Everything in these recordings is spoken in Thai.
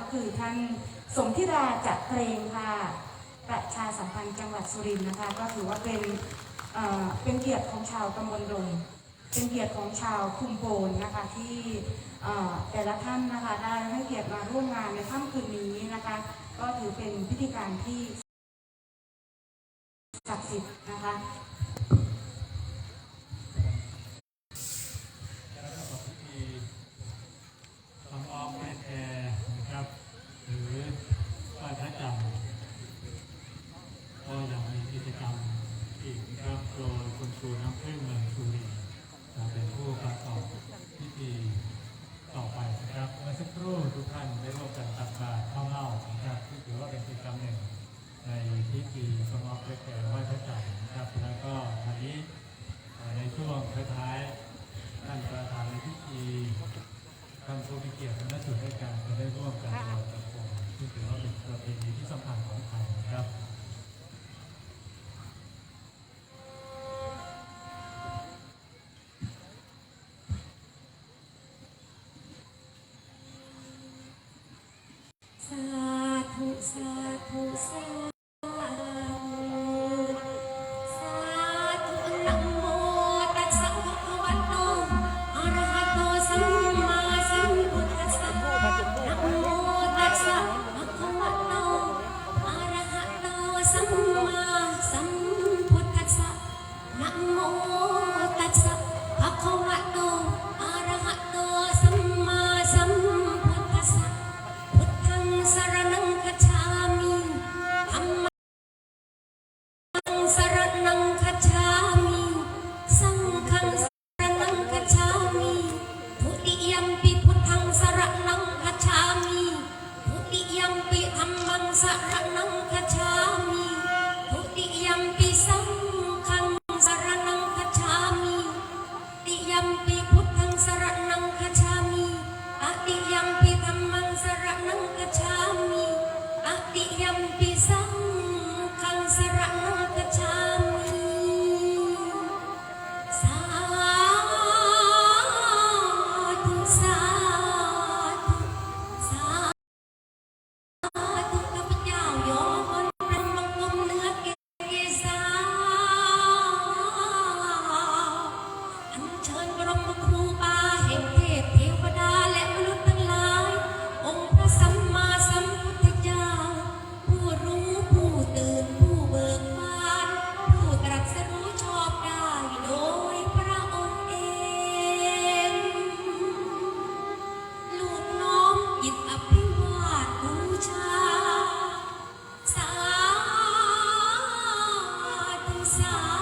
ก็คือท่านสมธิดาจักรเกรงค่ะประชาสัมพันธ์จังหวัดสุรินทร์นะคะ ก็ถือว่าเป็นเป็นเกียรติของชาวตำบลดงเป็นเกียรติของชาวคุมโปนนะคะที่แต่ละท่านนะคะได้ให้เกียรติมาร่วมงานในค่ำคืนนี้นะคะ ก็ถือเป็นพิธีการที่ศักดิ์สิทธิ์นะคะ แล้วก็พิธีทำออมแม่แพรนะครับ หรือไหว้พระจันทร์ก็ยังมีกิจกรรมอีกนะครับโดย ครูน้ำพึ่งเมืองสุรินทร์จะเป็นผู้ประกอบพิธีต่อไปนะครับเมื่อสักครู่ทุกท่านได้ร่วมกันตักบาตรข้าวเม่านะครับที่ถือว่าเป็นกิจกรรมหนึ่ง ในพิธีสมอพระแก่ไหว้พระจันทร์นะครับ แล้วก็วันนี้ในช่วงท้ายๆท่านประธานในพิธีท่านผู้มีเกียรติคณะสุดให้การจะได้ร่วมกันลอยกระทงซึ่งถือว่าเป็นประเพณีที่สำคัญของไทยนะครับ ธุสา sa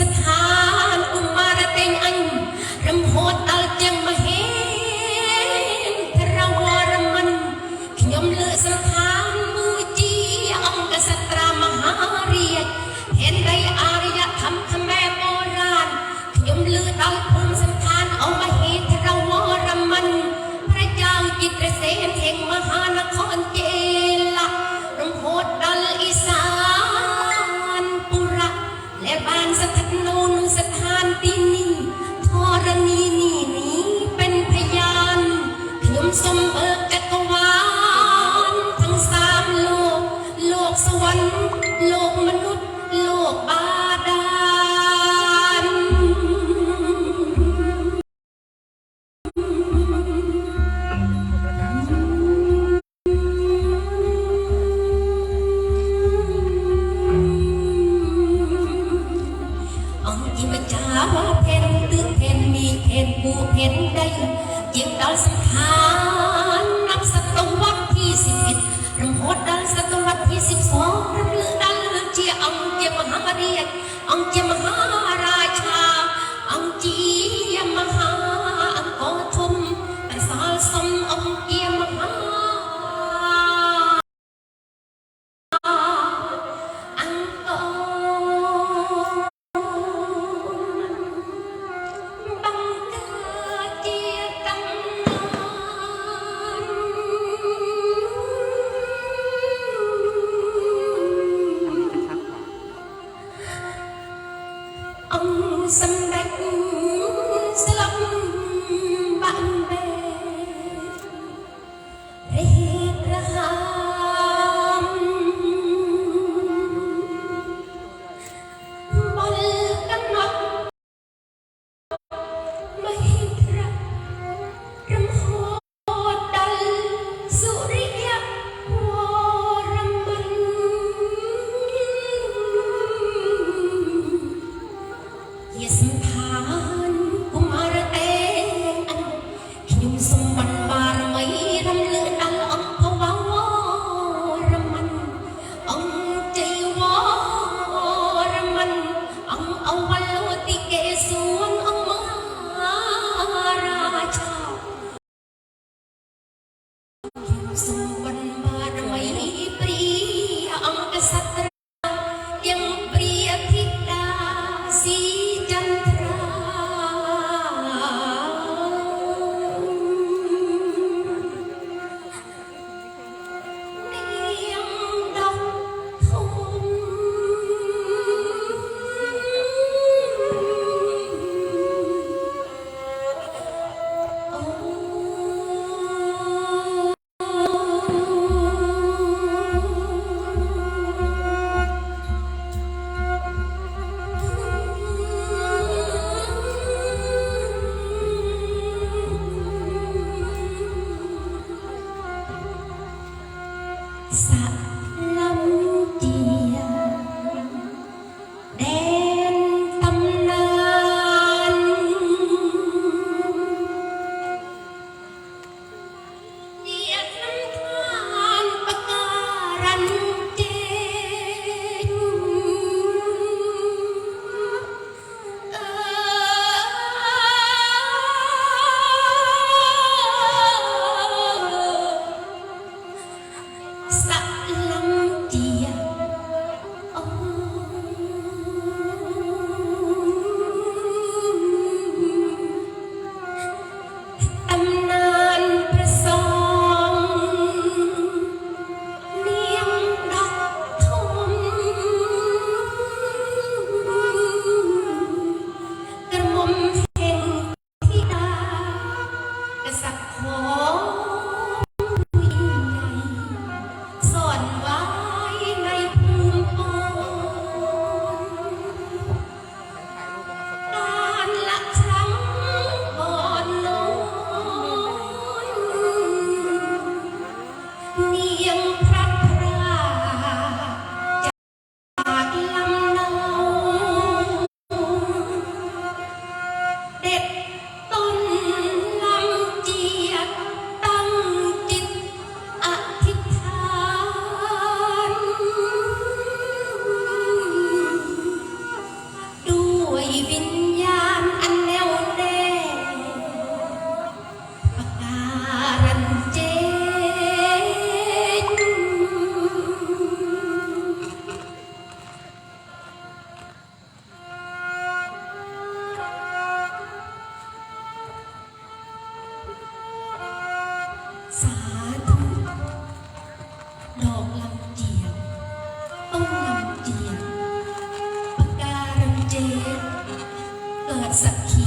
อกครั้ง กิ